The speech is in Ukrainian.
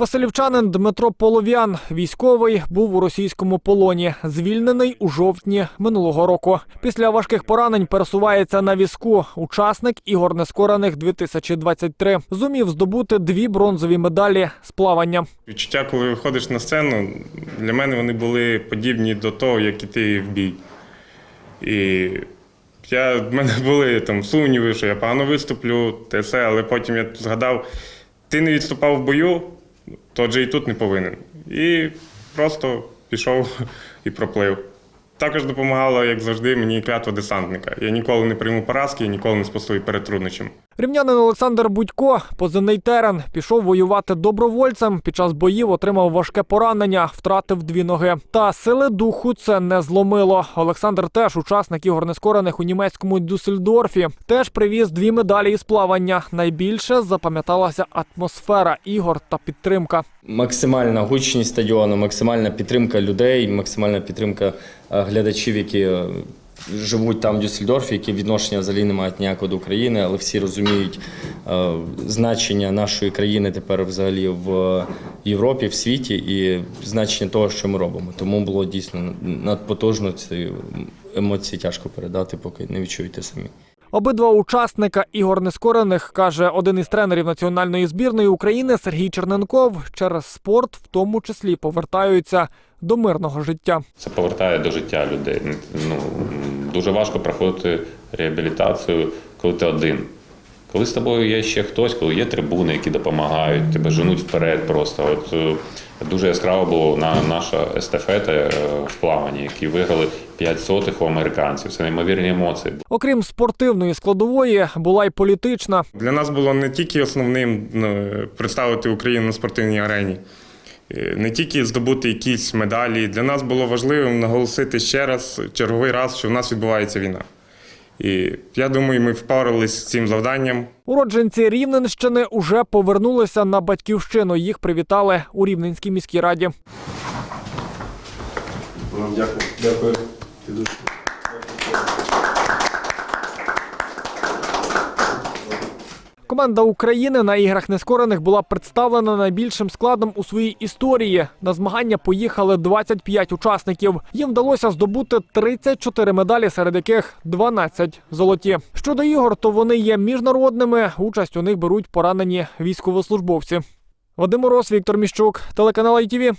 Василівчанин Дмитро Полов'ян, військовий, був у російському полоні, звільнений у жовтні минулого року. Після важких поранень пересувається на візку. Учасник ігор нескорених 2023. Зумів здобути дві бронзові медалі з плавання. Відчуття, коли виходиш на сцену, для мене вони були подібні до того, як іти в бій. І я, в мене були там сумніви, що я погано виступлю, те все, але потім я згадав, ти не відступав в бою, то і тут не повинен. І просто пішов і проплив. Також допомагало, як завжди, мені клятва десантника. Я ніколи не прийму поразки я ніколи не спасую перед труднощами. Рівнянин Олександр Будько, позивний терен, пішов воювати добровольцем. Під час боїв отримав важке поранення, втратив дві ноги. Та сили духу це не зломило. Олександр теж учасник ігор нескорених у німецькому Дюссельдорфі. Теж привіз дві медалі із плавання. Найбільше запам'яталася атмосфера ігор та підтримка. Максимальна гучність стадіону, максимальна підтримка людей, максимальна підтримка е, глядачів, які е, живуть там в Дюссельдорфі, які відношення взагалі не мають ніякого до України, але всі розуміють е, значення нашої країни тепер взагалі в Європі, в світі і значення того, що ми робимо. Тому було дійсно надпотужно ці емоції тяжко передати, поки не відчуєте самі. Обидва учасника ігор нескорених каже один із тренерів національної збірної України Сергій Черненков. Через спорт, в тому числі, повертаються до мирного життя. Це повертає до життя людей. Ну, дуже важко проходити реабілітацію, коли ти один. Коли з тобою є ще хтось, коли є трибуни, які допомагають, тебе женуть вперед просто. От е, дуже яскраво було на наша естафета е, в плаванні, які виграли 5 сотих у американців. Це неймовірні емоції. Окрім спортивної складової, була й політична. Для нас було не тільки основним ну, представити Україну на спортивній арені, е, не тільки здобути якісь медалі. Для нас було важливим наголосити ще раз, черговий раз, що в нас відбувається війна. І я думаю, ми впоралися з цим завданням. Уродженці Рівненщини уже повернулися на батьківщину. Їх привітали у Рівненській міській раді. Дякую. Дякую. Ти дуже. Команда України на іграх нескорених була представлена найбільшим складом у своїй історії. На змагання поїхали 25 учасників. Їм вдалося здобути 34 медалі, серед яких 12 золоті. Щодо ігор, то вони є міжнародними. Участь у них беруть поранені військовослужбовці. Вадим Мороз, Віктор Міщук, телеканал ITV.